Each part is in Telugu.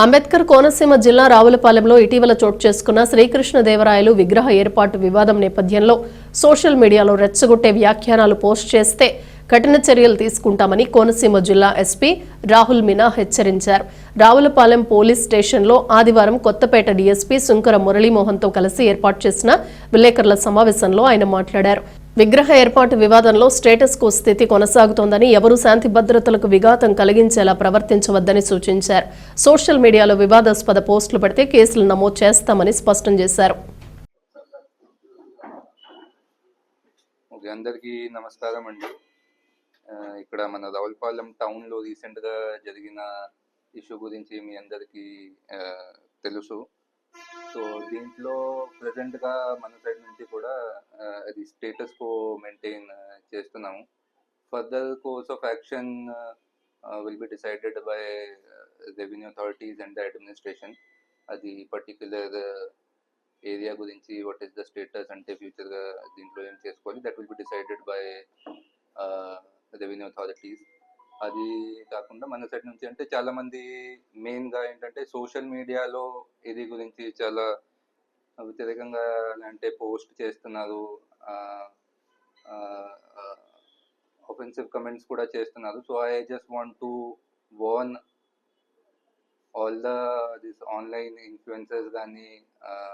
అంబేద్కర్ కోనసీమ జిల్లా రావులపాలెంలో ఇటీవల చోటు చేసుకున్న శ్రీకృష్ణదేవరాయలు విగ్రహ ఏర్పాటు వివాదం నేపథ్యంలో సోషల్ మీడియాలో రెచ్చగొట్టే వ్యాఖ్యానాలు పోస్ట్ చేస్తే కఠిన చర్యలు తీసుకుంటామని కోనసీమ జిల్లా ఎస్పీ రాహుల్ మీనా హెచ్చరించారు. రావులపాలెం పోలీస్ స్టేషన్లో ఆదివారం కొత్తపేట డీఎస్పీ సుంకర మురళీమోహన్తో కలిసి ఏర్పాటు చేసిన విలేకరుల సమావేశంలో ఆయన మాట్లాడారు. విగ్రహ ఏర్పాటు వివాదంలో స్టేటస్ కో స్థితి కొనసాగుతోందని ఎవరూ శాంతి భద్రతలకు విఘాతం కలిగించేలా ప్రవర్తించవద్దని సూచించారు. సోషల్ మీడియాలో వివాదాస్పద పోస్టులు పెడితే కేసులు నమోదు చేస్తామని స్పష్టం చేశారు. ఓకే అందరికీ నమస్కారం అండి. ఇక్కడ మన రావులపాలెం టౌన్లో రీసెంట్గా జరిగిన ఇష్యూ గురించి మీ అందరికీ తెలుసు. సో దీంట్లో ప్రజెంట్గా మన సైడ్ నుంచి కూడా అది స్టేటస్ కో మెయింటైన్ చేస్తున్నాము. Further course of action will be decided by revenue authorities and the administration. అది పర్టిక్యులర్ ఏరియా గురించి వాట్ ఈస్ ద స్టేటస్ అంటే ఫ్యూచర్గా దీంట్లో ఏం చేసుకోవాలి that will be decided by revenue authorities. అది కాకుండా మన సైడ్ నుంచి అంటే చాలా మంది మెయిన్గా ఏంటంటే సోషల్ మీడియాలో ఇది గురించి చాలా వ్యతిరేకంగా అంటే పోస్ట్ చేస్తున్నారు. ఒఫెన్సివ్ కమెంట్స్ కూడా చేస్తున్నారు. So I just want to warn all the this online influencers కానీ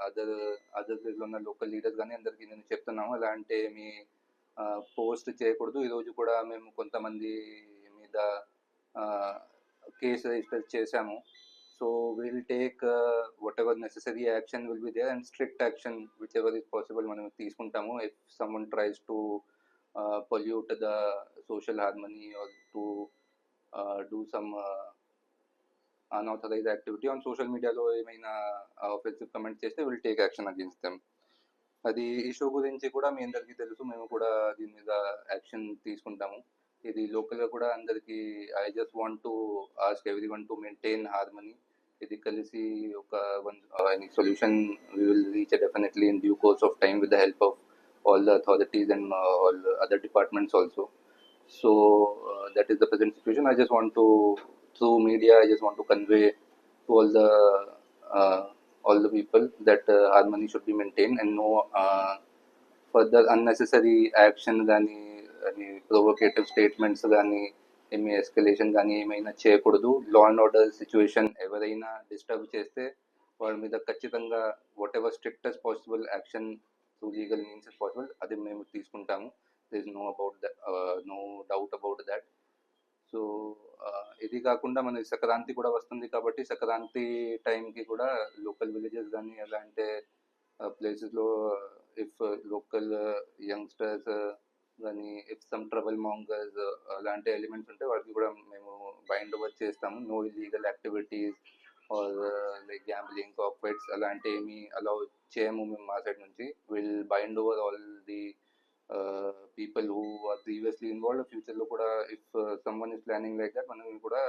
అదర్ అదర్ దగ్గర ఉన్న లోకల్ లీడర్స్ కానీ అందరికీ నేను చెప్తున్నాము. ఎలా అంటే మీ పోస్ట్ చేయకూడదు. ఈరోజు కూడా మేము కొంతమంది మీద కేసు రిజిస్టర్ చేశాము. So will take whatever necessary action will be there and strict action whichever is possible మనం తీసుకుంటాము. If someone tries to pollute the social harmony or to do some unauthorise activity on social మీడియాలో ఏమైనా uh, ఆఫెన్సివ్ కమెంట్ చేస్తే will take action against them అది ఇష్యూ గురించి కూడా మీ అందరికీ తెలుసు. మేము కూడా దీని మీద యాక్షన్ తీసుకుంటాము. ఇది లోకల్గా కూడా అందరికీ I just want to ask everyone to maintain harmony ఇది కలిసి ఒక one any solution we will reach definitely in due course of time with the help of all the authorities and all other departments also so uh, that is the present situation i just want to through media i just want to convey to all the uh, all the people that uh, harmony should be maintained and no uh, further unnecessary action కానీ ప్రొవోకేటివ్ స్టేట్మెంట్స్ కానీ ఏమి ఎస్కలేషన్ కానీ ఏమైనా చేయకూడదు. లా అండ్ ఆర్డర్ సిచ్యువేషన్ ఎవరైనా డిస్టర్బ్ చేస్తే వాళ్ళ మీద ఖచ్చితంగా whatever strictest possible action through legal means is possible అది మేము తీసుకుంటాము. There no about about no doubt about that so ఇది కాకుండా మన సంక్రాంతి కూడా వస్తుంది కాబట్టి సంక్రాంతి టైంకి కూడా లోకల్ విలేజెస్ కానీ ఎలా అంటే ప్లేసెస్లో ఇఫ్ లోకల్ యంగ్స్టర్స్ కానీ ఇఫ్ సమ్ ట్రబుల్ మాంగర్స్ అలాంటి ఎలిమెంట్స్ ఉంటే వాటికి కూడా మేము బైండ్ ఓవర్ చేస్తాము. No illegal activities or like gambling cockfights అలాంటి ఏమి అలా చేయము మేము మా సైడ్ నుంచి. Will bind over all the people who are previously involve ఫ్యూచర్లో కూడా if someone is planning like that మనం కూడా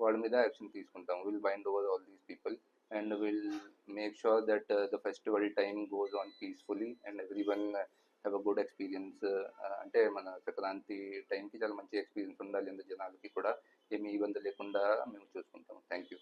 వాళ్ళ మీద యాక్షన్ తీసుకుంటాం will bind over all these people and will make sure that the festival time goes on peacefully and every one have a good experience అంటే మన సంక్రాంతి టైంకి చాలా మంచి ఎక్స్పీరియన్స్ ఉండాలి అందరు జనాలకి కూడా. ఏమి ఇబ్బంది లేకుండా మేము చూసుకుంటాం థ్యాంక్ యూ